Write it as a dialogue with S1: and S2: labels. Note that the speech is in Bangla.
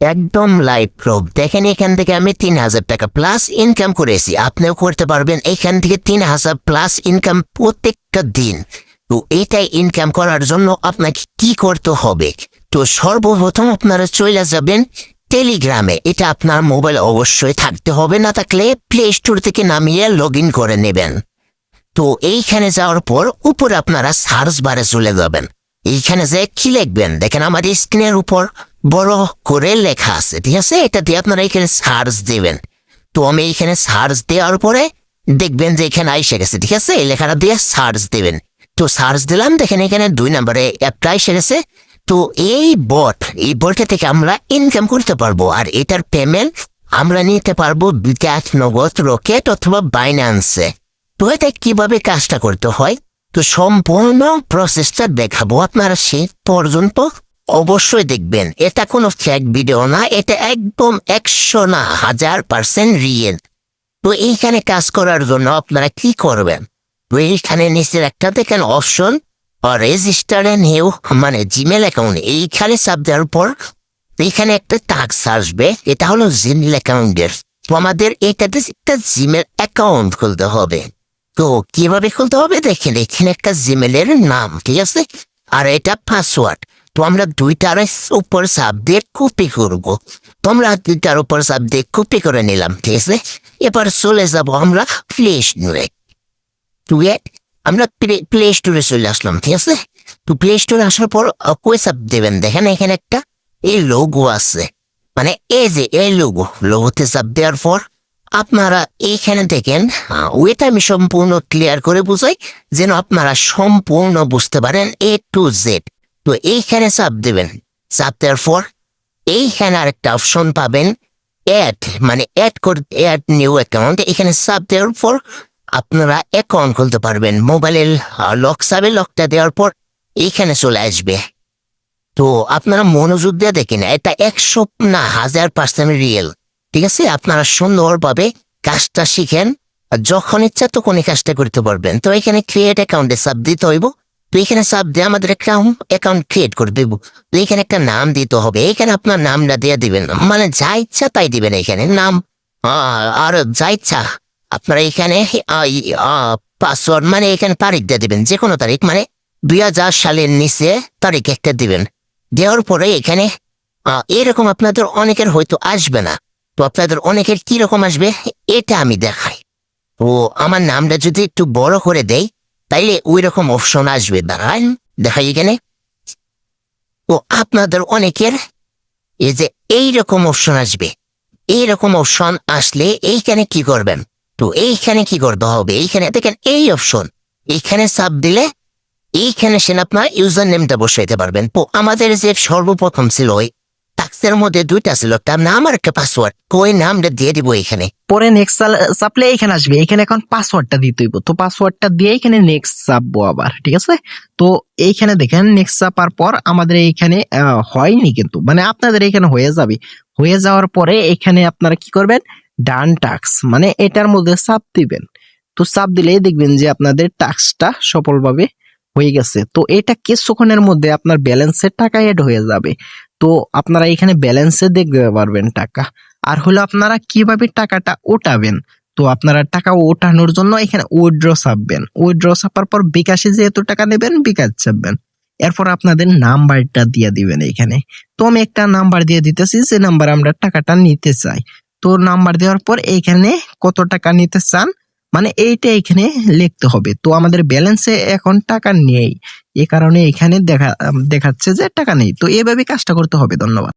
S1: একদম লাইভ প্রুফ দেখেন এখান থেকে আমি তিন হাজার টাকা প্লাস ইনকাম করেছি। আপনিও করতে পারবেন এখান থেকে তিন হাজার প্লাস ইনকাম প্রত্যেকটা দিন। তো এটাই ইনকাম করার জন্য আপনাকে কি করতে হবে? তো সর্বপ্রথম আপনারা চলে যাবেন টেলিগ্রামে এটা আপনার মোবাইল অবশ্যই থাকতে হবে, না থাকলে প্লে স্টোর থেকে নামিয়ে লগ করে নেবেন। তো এইখানে যাওয়ার পর উপরে আপনারা সার্চ বারে চলে যাবেন। এইখানে যে কি লিখবেন? দেখেন আমার স্ক্রিনের উপর বড় করে লেখা আছে, ঠিক আছে? এটা দিয়ে আপনারা এখানে সার্চ দিবেন। তো আমি এইখানে সার্চ দেওয়ার পরে দেখবেন যে এখানে আইসে গেছে, ঠিক আছে? এই লেখাটা দিয়ে সার্চ দিবেন। তো সার্চ দিলাম, দেখেন এখানে দুই নম্বরে অ্যাপটা এসে গেছে। তো এই বট এই বটে থেকে আমরা ইনকাম করতে পারব, আর এটার পেমেন্ট আমরা নিতে পারব বিকাশ, নগদ, রকেট অথবা বাইন্যান্সে তো এটা কীভাবে কাজটা করতে হয়? তো সম্পূর্ণ প্রসেসটা দেখাবো আপনারা সে পর্যন্ত। অবশ্যই দেখবেন। এটা কোনো ফ্যাক ভিডিও না, এটা একদম একশো না, হাজার পার্সেন্ট রিয়েল তো এইখানে কাজ করার জন্য আপনারা কি করবেন? তো এইখানে নিচের একটা দেখেন অপশন রেজিস্টার নিউ মানে জিমেল অ্যাকাউন্ট এইখানে চাপ দেওয়ার পর এইখানে একটা টাক্স আসবে, এটা হলো জিমেল অ্যাকাউন্টের তো আমাদের এটাতে একটা জিমেল অ্যাকাউন্ট খুলতে হবে। তো কীভাবে খুলতে হবে? দেখেন, এখানে একটা জিমেলের নাম, ঠিক আছে? আর এটা পাসওয়ার্ড তো আমরা দুইটার উপর দিয়ে কপি করব। তো আমরা দুইটার উপর দিয়ে কপি করে নিলাম, ঠিক আছে? এবার চলে যাব আমরা প্লে স্টোরে তুই আমরা প্লে স্টোরে চলে আসলাম, ঠিক আছে? তো প্লে স্টোরে আসার পর কই চাপ দেবেন। দেখেন এখানে একটা এই লোগো আছে। মানে এই যে এই লোগো লোগোতে চাপ দেওয়ার পর আপনারা এইখানে দেখেন ওইটা আমি সম্পূর্ণ ক্লিয়ার করে বুঝাই, যেন আপনারা সম্পূর্ণ বুঝতে পারেন এ টু জেড তো এইখানে চাপ দেবেন। চাপ দেওয়ার পর এইখানে আরেকটা অপশন পাবেন অ্যাড মানে অ্যাড করে অ্যাড নিউ অ্যাকাউন্ট এখানে চাপ দেওয়ার পর আপনারা অ্যাকাউন্ট খুলতে পারবেন। মোবাইলের লক চাবে লকটা দেওয়ার পর এইখানে চলে আসবে। তো আপনারা মনোযোগ দিয়ে দেখেন, এটা একশো না, হাজার পার্সেন্ট রিয়েল ঠিক আছে? আপনারা সুন্দরভাবে কাজটা শিখেন যখন ইচ্ছা তখন এই কাজটা করতে পারবেন। তো এখানে ক্রিয়েট অ্যাকাউন্টে সাব দিতে হইব। তো এখানে সাব দিয়ে আমাদের একটা অ্যাকাউন্ট ক্রিয়েট করে দেব। তো এখানে একটা নাম দিতে হবে, এখানে আপনার নামটা দিয়ে দিবেন। মানে যা ইচ্ছা তাই দিবেন এখানে। নাম আর যা ইচ্ছা, আপনারা এখানে পাসওয়ার্ড মানে এখানে তারিখ দিয়ে দিবেন। যে কোনো তারিখ মানে দুই হাজার সালের নিচে তারিখ একটা দিবেন। দেওয়ার পরে এখানে এরকম আপনাদের অনেকের হয়তো আসবে না। তো আপনাদের অনেকের কি রকম আসবে, এটা আমি দেখাই। তো আমার নামটা যদি একটু বড় করে দেই তাইলে ওই রকম অপশন আসবে, দাঁড়ান, দেখাই এখানে। তো আপনাদের অনেকের এই যে এই রকম অপশন আসবে, এই রকম অপশন আসলে এইখানে কি করবেন? তো এইখানে কি করতে হবে? এইখানে দেখেন এই অপশন এইখানে চাপ দিলে এইখানে সেন আপনার ইউজার নেমটা বসাইতে পারবেন। তো আমাদের যে সর্বপ্রথম ছিল ওই টাক্সের মধ্যে দুইটা ছিল একটা নাম আর একটা পাসওয়ার্ড ওই নামটা দিয়ে দিব এখানে?
S2: পরে নেক্সট চাপলে এখানে আসবে। এখানে এখন পাসওয়ার্ডটা দিতে হইব তো পাসওয়ার্ডটা দিয়ে এখানে নেক্সট চাপবো আবার, ঠিক আছে? তো এইখানে দেখেন নেক্সট চাপার পর আমাদের এইখানে হয়নি কিন্তু। মানে আপনাদের এখানে হয়ে যাবে। হয়ে যাওয়ার পরে এখানে আপনারা কি করবেন? ডান টাক্স মানে এটার মধ্যে চাপ দিবেন। তো চাপ দিলেই দেখবেন যে আপনাদের টাক্সটা সফলভাবে হয়ে গেছে। তো এটা কিছুক্ষণের মধ্যে আপনার ব্যালেন্সের টাকা এড হয়ে যাবে। তো আপনারা এখানে ব্যালেন্সে দেখতে পারবেন টাকা। আর হলো আপনারা কীভাবে টাকাটা ওঠাবেন? তো আপনারা টাকা ওঠানোর জন্য এখানে উইথড্র চাপবেন উইথড্র চাপার পর বিকাশে যেহেতু টাকা নেবেন, বিকাশ চাপবেন এরপর আপনাদের নাম্বারটা দিয়ে দিবেন এখানে। তো আমি একটা নাম্বার দিয়ে দিতেছি, যে নাম্বার আমরা টাকাটা নিতে চাই। তো নাম্বার দেওয়ার পর এখানে কত টাকা নিতে চান? মানে এইটা এখানে লিখতে হবে। তো আমাদের ব্যালেন্সে এখন টাকা নেই। এ কারণে এখানে দেখা, দেখাচ্ছে যে টাকা নেই। তো এভাবে কাজটা করতে হবে। ধন্যবাদ।